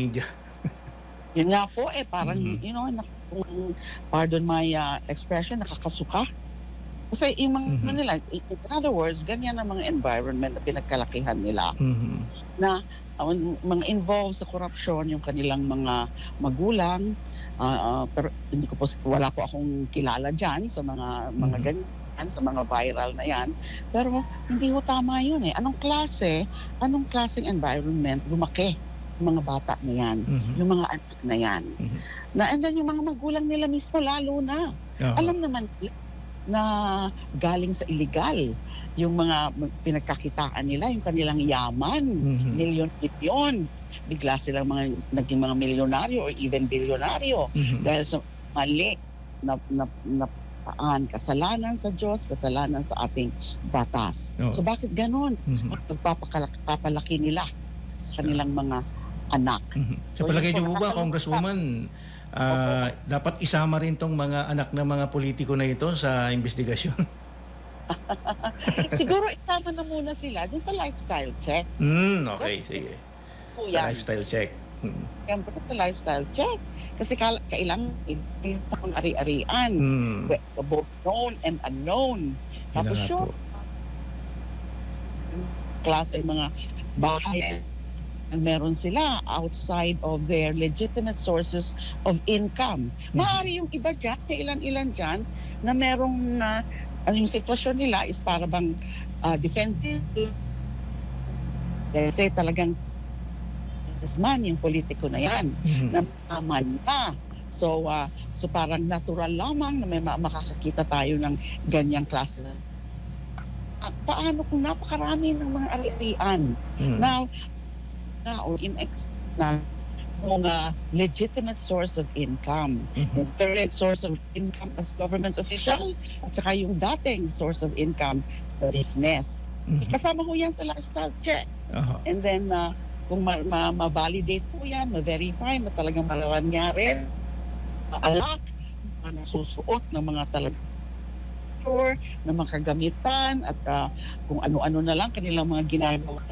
media. Yun nga po eh, parang, Mhm. you know, nak- pardon my uh, expression, nakakasuka. Kasi yung mga, Mhm. ano nila, in other words, ganyan ang mga environment na pinagkalakihan nila Mhm. na uh, mga involved sa korupsyon, yung kanilang mga magulang, ah, ah, pero hindi ko po, wala po akong kilala dyan sa mga, mga Mhm. ganyan, sa mga viral na yan. Pero hindi ho tama yun eh. Anong klase, anong klaseng environment lumaki mga bata na yan? Mhm. yung mga anak na yan. Mhm. Na, and then yung mga magulang nila mismo, lalo na. Oo. Alam naman na galing sa illegal yung mga pinagkakitaan nila, yung kanilang yaman, Mhm. milyon-milyon. Bigla silang mga naging mga milyonaryo or even bilyonaryo Mhm. dahil sa mali na, na, na paan, kasalanan sa Diyos, kasalanan sa ating batas. Oo. So bakit ganon? Mhm. At nila sa kanilang mga anak. Mhm. Sa So, palagay niyo po, ba. Congresswoman, ah, dapat isama rin tong mga anak ng mga politiko na ito sa investigasyon? Siguro isama na muna sila dun sa lifestyle check. Hmm, okay, sige. Yan. lifestyle check. Mhm. Siyempre sa lifestyle check. Kasi kailangan pang ari-arian. Hmm. Both known and unknown. Tapos po. klase mga bahay meron sila outside of their legitimate sources of income. Mhm. Maaari yung iba dyan, ilan-ilan dyan, na merong, na ano yung sitwasyon nila is para bang uh, defensive. Kasi talagang man yung politiko na yan, Mhm. na maman na. So, ah, so parang natural lamang na may ma- makakakita tayo ng ganyang klase Ah, paano kung napakarami ng mga ari-arian Mhm. now now in ex na mga legitimate source of income Mhm. yung current source of income as government official at saka yung dating source of income sa business Mhm. kasama ko yan sa lifestyle check Aha. and then uh, kung ma- ma- ma-validate po yan ma-verify na talagang mararanyari alak mga nasusuot ng mga talagang ng mga kagamitan at uh, kung ano-ano na lang kanilang mga ginagawa